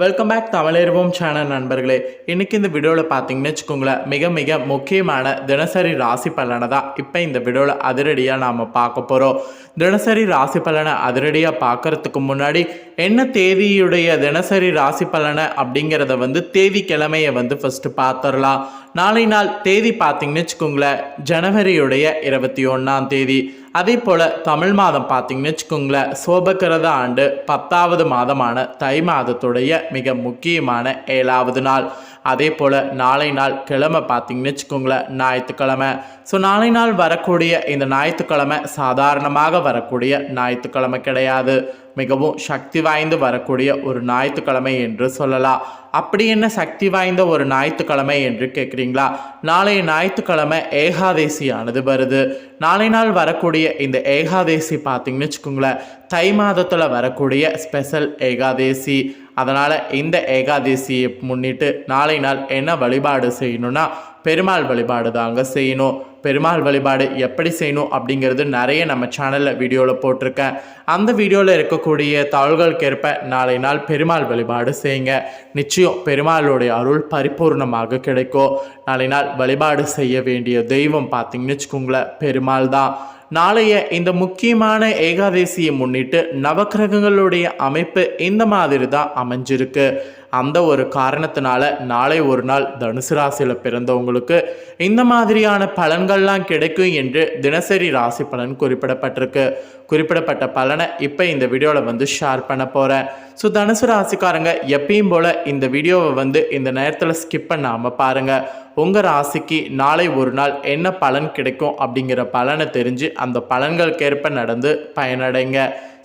welcome back Tamilarvom channel நண்பர்களே. இன்றைக்கி இந்த வீடியோவில் பார்த்தீங்கன்னு வச்சுக்கோங்களேன் மிக மிக முக்கியமான தினசரி ராசி பலனை தான் இப்போ இந்த வீடியோவில் அதிரடியாக நாம் பார்க்க போகிறோம் தினசரி ராசி பலனை அதிரடியாக பார்க்கறதுக்கு முன்னாடி என்ன தேதியுடைய தினசரி ராசி பலனை அப்படிங்கிறத வந்து தேதி கிழமையை வந்து ஃபஸ்ட்டு பார்த்துடலாம் நாளை நாள் தேதி பார்த்தீங்கன்னு வச்சுக்கோங்களேன் ஜனவரியுடைய இருபத்தி ஒன்றாம் தேதி. அதே போல் தமிழ் மாதம் பார்த்தீங்கன்னு வச்சுக்கோங்களேன் சோபக்கிரத ஆண்டு பத்தாவது மாதமான தை மாதத்துடைய மிக முக்கியமான ஏழாவது நாள். அதே போல் நாளை நாள் கிழமை பார்த்தீங்கன்னு வச்சுக்கோங்களேன் ஞாயிற்றுக்கிழமை. ஸோ நாளை நாள் வரக்கூடிய இந்த ஞாயிற்றுக்கிழமை சாதாரணமாக வரக்கூடிய ஞாயிற்றுக்கிழமை கிடையாது. மிகவும் சக்தி வாய்ந்து வரக்கூடிய ஒரு ஞாயிற்றுக்கிழமை என்று சொல்லலாம். அப்படி என்ன சக்தி வாய்ந்த ஒரு ஞாயிற்றுக்கிழமை என்று கேட்குறீங்களா? நாளைய ஞாயிற்றுக்கிழமை ஏகாதேசியானது வருது. நாளை நாள் வரக்கூடிய இந்த ஏகாதேசி பார்த்தீங்கன்னு வச்சுக்கோங்களேன் தை மாதத்தில் வரக்கூடிய ஸ்பெஷல் ஏகாதேசி. அதனால் இந்த ஏகாதசியை முன்னிட்டு நாளை நாள் என்ன வழிபாடு செய்யணும்னா பெருமாள் வழிபாடு தாங்க செய்யணும். பெருமாள் வழிபாடு எப்படி செய்யணும் அப்படிங்கிறது நிறைய நம்ம சேனலில் வீடியோவில் போட்டிருக்கேன். அந்த வீடியோவில் இருக்கக்கூடிய தாள்களுக்கேற்ப நாளை நாள் பெருமாள் வழிபாடு செய்யுங்க. நிச்சயம் பெருமாளுடைய அருள் பரிபூர்ணமாக கிடைக்கும். நாளை நாள் வழிபாடு செய்ய வேண்டிய தெய்வம் பார்த்தீங்கன்னு வச்சுக்கோங்களேன் பெருமாள் தான். நாளைய இந்த முக்கியமான ஏகாதேசியை முன்னிட்டு நவக்கிரகங்களுடைய அமைப்பு இந்த மாதிரி தான் அமைஞ்சிருக்கு. அந்த ஒரு காரணத்தினால நாளை ஒரு நாள் தனுசு ராசியில் பிறந்தவங்களுக்கு இந்த மாதிரியான பலன்கள்லாம் கிடைக்கும் என்று தினசரி ராசி பலன் குறிப்பிடப்பட்டிருக்கு. குறிப்பிடப்பட்ட பலனை இப்போ இந்த வீடியோவில் வந்து ஷேர் பண்ண போகிறேன் ஸோ தனுசு ராசிக்காரங்க எப்பயும் போல் இந்த வீடியோவை வந்து இந்த நேரத்தில் ஸ்கிப் பண்ணாமல் பாருங்கள் உங்கள் ராசிக்கு நாளை ஒரு நாள் என்ன பலன் கிடைக்கும் அப்படிங்கிற பலனை தெரிஞ்சு அந்த பலன்களுக்கேற்ப நடந்து பயனடைங்க.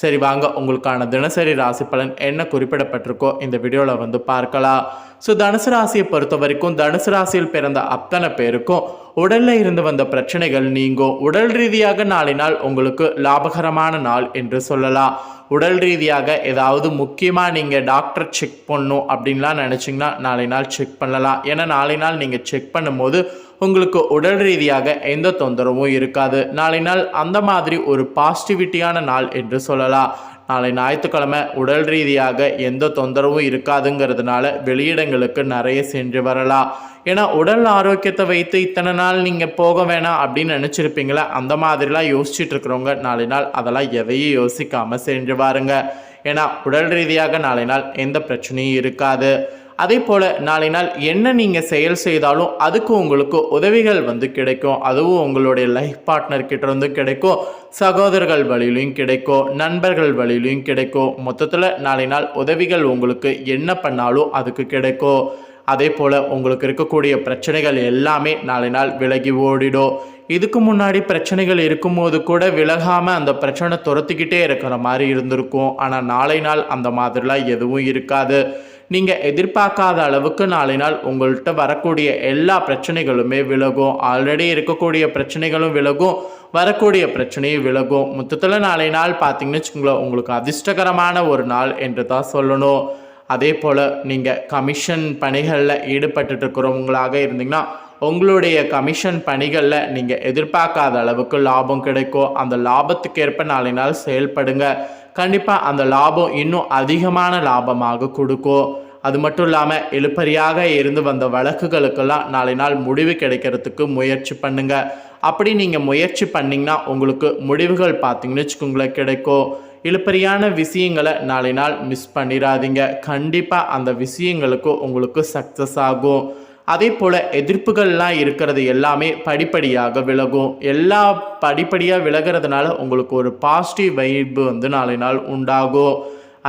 சரி வாங்க உங்களுக்கான தினசரி ராசி பலன் என்ன குறிப்பிடப்பட்டிருக்கோ இந்த வீடியோவில் வந்து பார்க்கலாம். ஸோ தனுசு ராசியை பொறுத்த வரைக்கும் தனுசு ராசியில் பிறந்த அத்தனை பேருக்கும் உடலில் இருந்து வந்த பிரச்சனைகள் நீங்கும் உடல் ரீதியாக நாளை நாள் உங்களுக்கு லாபகரமான நாள் என்று சொல்லலாம். உடல் ரீதியாக ஏதாவது முக்கியமாக நீங்கள் டாக்டர் செக் பண்ணணும் அப்படின்லாம் நினச்சிங்கன்னா நாளை நாள் செக் பண்ணலாம். ஏன்னா நாளை நாள் நீங்கள் செக் பண்ணும்போது உங்களுக்கு உடல் ரீதியாக எந்த தொந்தரவும் இருக்காது. நாளை நாள் அந்த மாதிரி ஒரு பாசிட்டிவிட்டியான நாள் என்று சொல்லலாம். நாளை ஞாயிற்றுக்கிழமை உடல் ரீதியாக எந்த தொந்தரவும் இருக்காதுங்கிறதுனால வெளியிடங்களுக்கு நிறைய சென்று வரலாம். ஏன்னா உடல் ஆரோக்கியத்தை வைத்து இத்தனை நாள் நீங்கள் போக வேணாம் அப்படின்னு நினச்சிருப்பீங்களா அந்த மாதிரிலாம் யோசிச்சுட்டு இருக்கிறவங்க நாளை நாள் அதெல்லாம் எதையும் யோசிக்காமல் சென்று வாருங்க. ஏன்னா உடல் ரீதியாக நாளை நாள் எந்த பிரச்சனையும் இருக்காது. அதே போல் நாளை நாள் என்ன நீங்கள் செயல் செய்தாலும் அதுக்கு உங்களுக்கு உதவிகள் வந்து கிடைக்கும். அதுவும் உங்களுடைய லைஃப் பார்ட்னர் கிட்ட கிடைக்கும். சகோதரர்கள் வழியிலையும் கிடைக்கும். நண்பர்கள் வழியிலையும் கிடைக்கும். மொத்தத்தில் நாளை நாள் உதவிகள் உங்களுக்கு என்ன பண்ணாலும் அதுக்கு கிடைக்கும். அதே போல் உங்களுக்கு இருக்கக்கூடிய பிரச்சனைகள் எல்லாமே நாளை நாள் விலகி ஓடிடும். இதுக்கு முன்னாடி பிரச்சனைகள் இருக்கும்போது கூட விலகாமல் அந்த பிரச்சனை துரத்திக்கிட்டே இருக்கிற மாதிரி இருந்திருக்கும். ஆனால் நாளை நாள் அந்த மாதிரிலாம் எதுவும் இருக்காது. நீங்கள் எதிர்பார்க்காத அளவுக்கு நாளை நாள் உங்கள்கிட்ட வரக்கூடிய எல்லா பிரச்சனைகளுமே விலகும். ஆல்ரெடி இருக்கக்கூடிய பிரச்சனைகளும் விலகும். வரக்கூடிய பிரச்சனையும் விலகும். மொத்தத்தில் நாளை நாள் பார்த்தீங்கன்னு வச்சுக்கோங்களேன் உங்களுக்கு அதிர்ஷ்டகரமான ஒரு நாள் என்று தான் சொல்லணும். அதே போல் நீங்கள் கமிஷன் பணிகளில் ஈடுபட்டு இருக்கிறவங்களாக இருந்தீங்கன்னா உங்களுடைய கமிஷன் பணிகளில் நீங்கள் எதிர்பார்க்காத அளவுக்கு லாபம் கிடைக்கும். அந்த லாபத்துக்கேற்ப நாளை நாள் செயல்படுங்க. கண்டிப்பாக அந்த லாபம் இன்னும் அதிகமான லாபமாக கொடுக்கும் அது மட்டும் இல்லாமல் இழுப்பறியாக இருந்து வந்த வழக்குகளுக்கெல்லாம் நாளை நாள் முடிவு கிடைக்கிறதுக்கு முயற்சி பண்ணுங்க. அப்படி நீங்கள் முயற்சி பண்ணிங்கன்னா உங்களுக்கு முடிவுகள் பார்த்தீங்கன்னு வச்சுக்கோங்களேன் கிடைக்கும் இழுப்பறியான விஷயங்களை நாளை நாள் மிஸ் பண்ணிடாதீங்க. கண்டிப்பாக அந்த விஷயங்களுக்கு உங்களுக்கு சக்ஸஸ் ஆகும். அதே போல் எதிர்ப்புகள்லாம் இருக்கிறது எல்லாமே படிப்படியாக விலகும். எல்லா படிப்படியாக விலகிறதுனால உங்களுக்கு ஒரு பாசிட்டிவ் வைப்பு வந்து நாளை நாள் உண்டாகும்.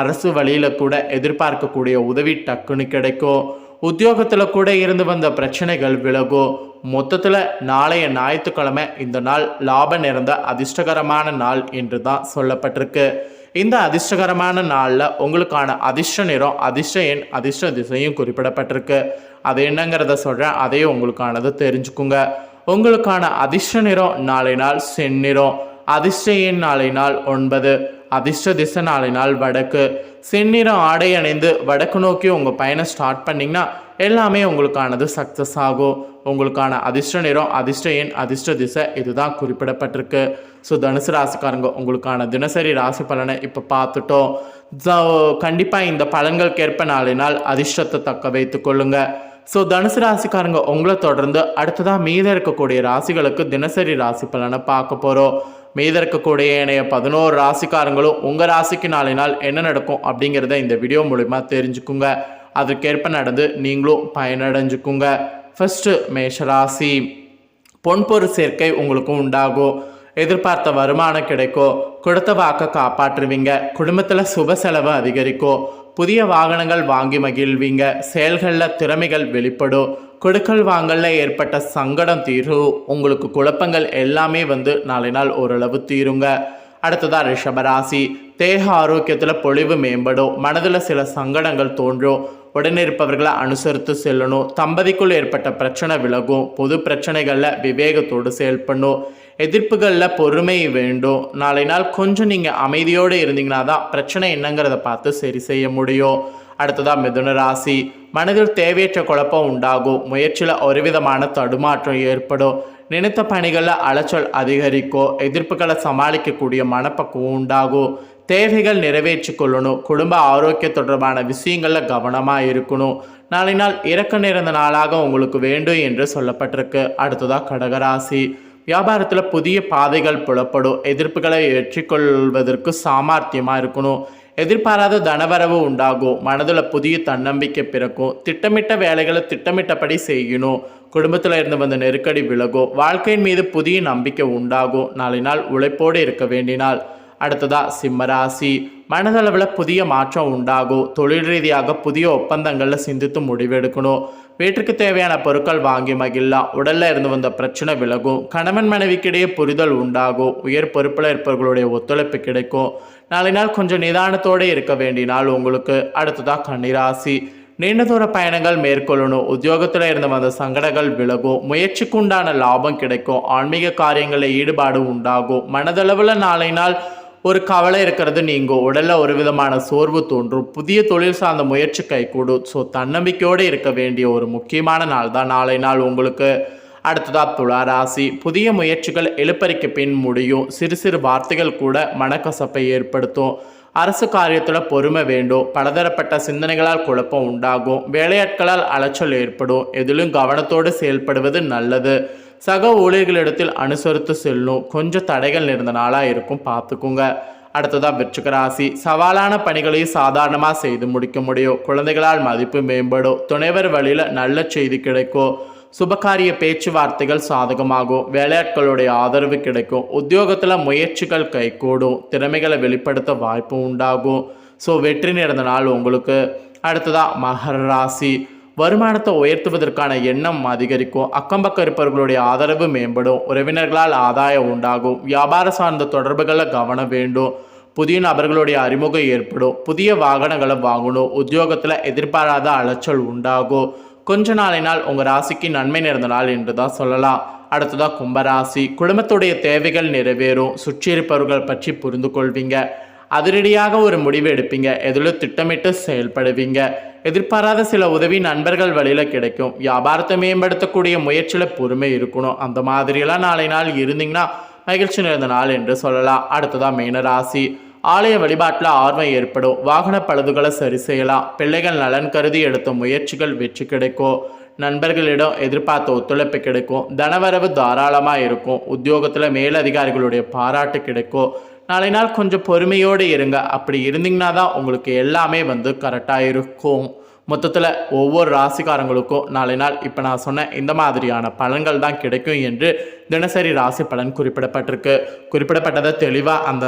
அரசு வழியில் கூட எதிர்பார்க்கக்கூடிய உதவி டக்குன்னு கிடைக்கும். உத்தியோகத்தில் கூட இருந்து வந்த பிரச்சனைகள் விலகும். மொத்தத்தில் நாளைய ஞாயிற்றுக்கிழமை இந்த நாள் லாபம் நிறைந்த அதிர்ஷ்டகரமான நாள் என்று தான் சொல்லப்பட்டிருக்கு. இந்த அதிர்ஷ்டகரமான நாளில் உங்களுக்கான அதிர்ஷ்ட நிறம் அதிர்ஷ்ட எண் அதிர்ஷ்ட திசையும் குறிப்பிடப்பட்டிருக்கு. அது என்னங்கிறத சொல்கிறேன் அதையும் உங்களுக்கானது தெரிஞ்சுக்குங்க. உங்களுக்கான அதிர்ஷ்ட நிறம் நாளை நாள் செந்நிறம். அதிர்ஷ்ட எண் நாளை நாள் ஒன்பது. அதிர்ஷ்ட திசை நாளை நாள் வடக்கு. செந்நிறம் ஆடை அணிந்து வடக்கு நோக்கி உங்கள் பயணம் ஸ்டார்ட் பண்ணிங்கன்னா எல்லாமே உங்களுக்கானது சக்ஸஸ் ஆகும். உங்களுக்கான அதிர்ஷ்ட நிறம் அதிர்ஷ்ட எண் அதிர்ஷ்ட திசை இதுதான் குறிப்பிடப்பட்டிருக்கு. ஸோ தனுசு ராசிக்காரங்க உங்களுக்கான தினசரி ராசி பலனை இப்போ பார்த்துட்டோம். ஸோ கண்டிப்பாக இந்த பலன்களுக்கேற்ப நாளை நாள் அதிர்ஷ்டத்தை தக்க வைத்து கொள்ளுங்க. ஸோ தனுசு ராசிக்காரங்க உங்களை தொடர்ந்து அடுத்ததாக மீத இருக்கக்கூடிய ராசிகளுக்கு தினசரி ராசி பலனை பார்க்க போகிறோம் மீத இருக்கக்கூடிய இணைய பதினோரு ராசிக்காரங்களும் உங்கள் ராசிக்கு நாளை நாள் என்ன நடக்கும் அப்படிங்கிறத இந்த வீடியோ மூலிமா தெரிஞ்சுக்குங்க. அதற்கேற்ப நடந்து நீங்களும் பயனடைஞ்சுக்குங்க. ஃபஸ்ட்டு மேஷராசி. பொன்பொரு சேர்க்கை உங்களுக்கு உண்டாகும் எதிர்பார்த்த வருமானம் கிடைக்கும் கொடுத்த வாக்க காப்பாற்றுவீங்க. குடும்பத்தில் சுப செலவு அதிகரிக்கும் புதிய வாகனங்கள் வாங்கி மகிழ்வீங்க. செயல்களில் திறமைகள் வெளிப்படும் கொடுக்கல் வாங்கல்ல ஏற்பட்ட சங்கடம் தீரும் உங்களுக்கு குழப்பங்கள் எல்லாமே வந்து நாளை நாள் ஓரளவு தீருங்க. அடுத்ததாக ரிஷபராசி. தேக ஆரோக்கியத்தில் பொழிவு மேம்படும் மனதில் சில சங்கடங்கள் தோன்றும் உடனே இருப்பவர்களை அனுசரித்து செல்லணும். தம்பதிக்குள் ஏற்பட்ட பிரச்சனை விலகும். பொது பிரச்சனைகளில் விவேகத்தோடு செயல்படணும். எதிர்ப்புகளில் பொறுமை வேண்டும். நாளை நாள் கொஞ்சம் நீங்கள் அமைதியோடு இருந்தீங்கன்னா தான் பிரச்சனை என்னங்கிறத பார்த்து சரி செய்ய முடியும். அடுத்ததாக மிதுன ராசி. மனதில் தேவையற்ற குழப்பம் உண்டாகும். முயற்சியில் ஒரு விதமான தடுமாற்றம் ஏற்படும். நினைத்த பணிகளில் அலைச்சல் அதிகரிக்கும் எதிர்ப்புகளை சமாளிக்கக்கூடிய மனப்பக்குவம் உண்டாகும் தேவைகள் நிறைவேற்றி கொள்ளணும் குடும்ப ஆரோக்கிய தொடர்பான விஷயங்களில் கவனமாக இருக்கணும். நாளை நாள் இறக்க நிறந்த நாளாக உங்களுக்கு வேண்டும் என்று சொல்லப்பட்டிருக்கு. அடுத்ததாக கடகராசி. வியாபாரத்தில் புதிய பாதைகள் புலப்படும். எதிர்ப்புகளை ஏற்றிக்கொள்வதற்கு சாமர்த்தியமாக இருக்கணும். எதிர்பாராத தனவரவு உண்டாகும். மனதில் புதிய தன்னம்பிக்கை பிறக்கும். திட்டமிட்ட வேலைகளை திட்டமிட்டபடி செய்யணும். குடும்பத்தில் இருந்து வந்த நெருக்கடி விலகும். வாழ்க்கையின் மீது புதிய நம்பிக்கை உண்டாகும். நாளை நாள் உழைப்போடு இருக்க வேண்டினால் அடுத்ததா சிம்மராசி மனதளவில் புதிய மாற்றம் உண்டாகும் தொழில் ரீதியாக புதிய ஒப்பந்தங்களில் சிந்தித்து முடிவெடுக்கணும் வீட்டுக்கு தேவையான பொருட்கள் வாங்கி மகிழலாம் உடல்ல இருந்து வந்த பிரச்சனை விலகும் கணவன் மனைவிக்கிடையே புரிதல் உண்டாகும் உயர் பொறுப்பில் இருப்பவர்களுடைய ஒத்துழைப்பு கிடைக்கும் நாளை நாள் கொஞ்சம் நிதானத்தோடு இருக்க வேண்டிய நாள் உங்களுக்கு அடுத்ததா கன்னிராசி நீண்ட தூர பயணங்கள் மேற்கொள்ளணும் உத்தியோகத்தில் இருந்து வந்த சங்கடங்கள் விலகும் முயற்சிக்கு உண்டான லாபம் கிடைக்கும் ஆன்மீக காரியங்களில் ஈடுபாடு உண்டாகும் மனதளவில் நாளை நாள் ஒரு கவலை இருக்கிறது நீங்கும் உடலில் ஒரு விதமான சோர்வு தோன்றும். புதிய தொழில் சார்ந்த முயற்சி கைகூடும். ஸோ தன்னம்பிக்கையோடு இருக்க வேண்டிய ஒரு முக்கியமான நாள் தான் நாளை நாள் உங்களுக்கு அடுத்ததா துளாராசி புதிய முயற்சிகள் எழுப்பறிக்கு பின் முடியும். சிறு சிறு வார்த்தைகள் கூட மனக்கசப்பை ஏற்படுத்தும். அரசு காரியத்தில் பொறுமை வேண்டும். பலதரப்பட்ட சிந்தனைகளால் குழப்பம் உண்டாகும். வேலையாட்களால் அலைச்சல் ஏற்படும். எதிலும் கவனத்தோடு செயல்படுவது நல்லது. சக ஊழியர்களிடத்தில் அனுசரித்து செல்லும் கொஞ்சம் தடைகள் நிறைந்த நாளாக இருக்கும் பார்த்துக்குங்க. அடுத்ததாக விருச்சிக ராசி. சவாலான பணிகளையும் சாதாரணமாக செய்து முடிக்க முடியும். குழந்தைகளால் மதிப்பு மேம்படும். துணைவர் வழியில் நல்ல செய்தி கிடைக்கும். சுபகாரிய பேச்சுவார்த்தைகள் சாதகமாகும். வேலையாட்களுடைய ஆதரவு கிடைக்கும். உத்தியோகத்தில் முயற்சிகள் கைகூடும். திறமைகளை வெளிப்படுத்த வாய்ப்பு உண்டாகும். ஸோ வெற்றி நிறந்த நாள் உங்களுக்கு. அடுத்ததாக மகர ராசி. வருமானத்தை உயர்த்துவதற்கான எண்ணம் அதிகரிக்கும். அக்கம் பக்கம் இருப்பவர்களுடைய ஆதரவு மேம்படும். உறவினர்களால் ஆதாயம் உண்டாகும். வியாபார சார்ந்த தொடர்புகளை கவனம் வேண்டும். புதிய நபர்களுடைய அறிமுகம் ஏற்படும். புதிய வாகனங்களை வாங்கணும். உத்தியோகத்தில் எதிர்பாராத அலைச்சல் உண்டாகும். கொஞ்ச நாளினால் உங்கள் ராசிக்கு நன்மை நிறைந்த நாள் என்று தான் சொல்லலாம். அடுத்ததாக கும்பராசி. குடும்பத்துடைய தேவைகள் நிறைவேறும். சுற்றியிருப்பவர்கள் பற்றி புரிந்து கொள்வீங்க அதிரடியாக ஒரு முடிவு எடுப்பீங்க. எதிலும் திட்டமிட்டு செயல்படுவீங்க. எதிர்பாராத சில உதவி நண்பர்கள் வழியில் கிடைக்கும். வியாபாரத்தை மேம்படுத்தக்கூடிய முயற்சியில் பொறுமை இருக்கணும். அந்த மாதிரியெல்லாம் நாளை நாள் இருந்தீங்கன்னா மகிழ்ச்சி நிறைந்த நாள் என்று சொல்லலாம். அடுத்ததாக மீனராசி ஆலய வழிபாட்டில் ஆர்வம் ஏற்படும். வாகன பழுதுகளை சரி செய்யலாம். பிள்ளைகள் நலன் கருதி எடுத்த முயற்சிகள் வெற்றி கிடைக்கும். நண்பர்களிடம் எதிர்பார்த்த ஒத்துழைப்பு கிடைக்கும். தனவரவு தாராளமாக இருக்கும். உத்தியோகத்தில் மேலதிகாரிகளுடைய பாராட்டு கிடைக்கும். நாளை நாள் கொஞ்சம் பொறுமையோடு இருங்க. அப்படி இருந்தீங்கன்னா தான் உங்களுக்கு எல்லாமே வந்து கரெக்டாக இருக்கும். மொத்தத்தில் ஒவ்வொரு ராசிக்காரங்களுக்கும் நாளை நாள் இப்போ நான் சொன்ன இந்த மாதிரியான பலன்கள் தான் கிடைக்கும் என்று தினசரி ராசி பலன் குறிப்பிடப்பட்டிருக்கு. குறிப்பிடப்பட்டதை தெளிவாக அந்த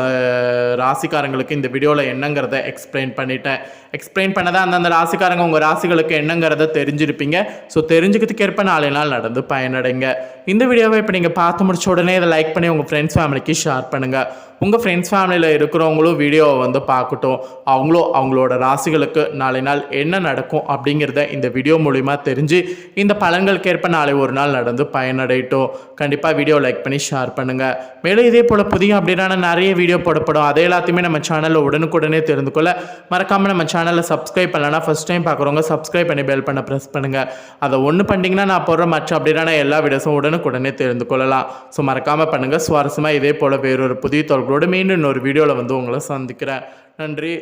ராசிக்காரங்களுக்கு இந்த வீடியோவில் என்னங்கிறத எக்ஸ்பிளைன் பண்ணிட்டேன். எக்ஸ்பிளைன் பண்ணதை அந்தந்த ராசிக்காரங்க உங்கள் ராசிகளுக்கு என்னங்கிறத தெரிஞ்சிருப்பீங்க. ஸோ தெரிஞ்சுக்கிறதுக்கு ஏற்ப நாளை நாள் நடந்து பயனடைங்க. இந்த வீடியோவை இப்போ நீங்கள் பார்த்து முடிச்ச உடனே இதை லைக் பண்ணி உங்கள் ஃப்ரெண்ட்ஸ் ஃபேமிலிக்கு ஷேர் பண்ணுங்கள் உங்கள் ஃப்ரெண்ட்ஸ் ஃபேமிலியில் இருக்கிறவங்களும் வீடியோவை வந்து பார்க்கட்டும். அவங்களும் அவங்களோட ராசிகளுக்கு நாளை நாள் என்ன நடக்கும் அப்படிங்கிறத இந்த வீடியோ மூலிமா தெரிஞ்சு இந்த பலன்களுக்கேற்ப நாளை ஒரு நாள் நடந்து பயனடையட்டும். கண்டிப்பாக கண்டிப்பாக வீடியோ லைக் பண்ணி ஷேர் பண்ணுங்கள் மேலும் இதே போல் புதிய அப்படின்னா நிறைய வீடியோ போடப்படும். அதை எல்லாத்தையுமே நம்ம சேனலில் உடனுக்குடனே தெரிந்து கொள்ள. மறக்காமல் நம்ம சேனலை சப்ஸ்கிரைப் பண்ணலன்னா ஃபஸ்ட் டைம் பார்க்குறவங்க சப்ஸ்கிரைப் பண்ணி பெல் பண்ண ப்ரெஸ் பண்ணுங்கள் அதை ஒன்று பண்ணிங்கன்னா நான் போடுற மற்ற அப்படின்னா எல்லா வீடியோஸும் உடனுக்குடனே தெரிந்து கொள்ளலாம். ஸோ மறக்காமல் பண்ணுங்கள் சுவாரஸ்யமாக இதே போல் வேறொரு புதிய தொழில்களோடு மீண்டும் இன்னொரு வீடியோவில் வந்து உங்களை சந்திக்கிறேன். நன்றி.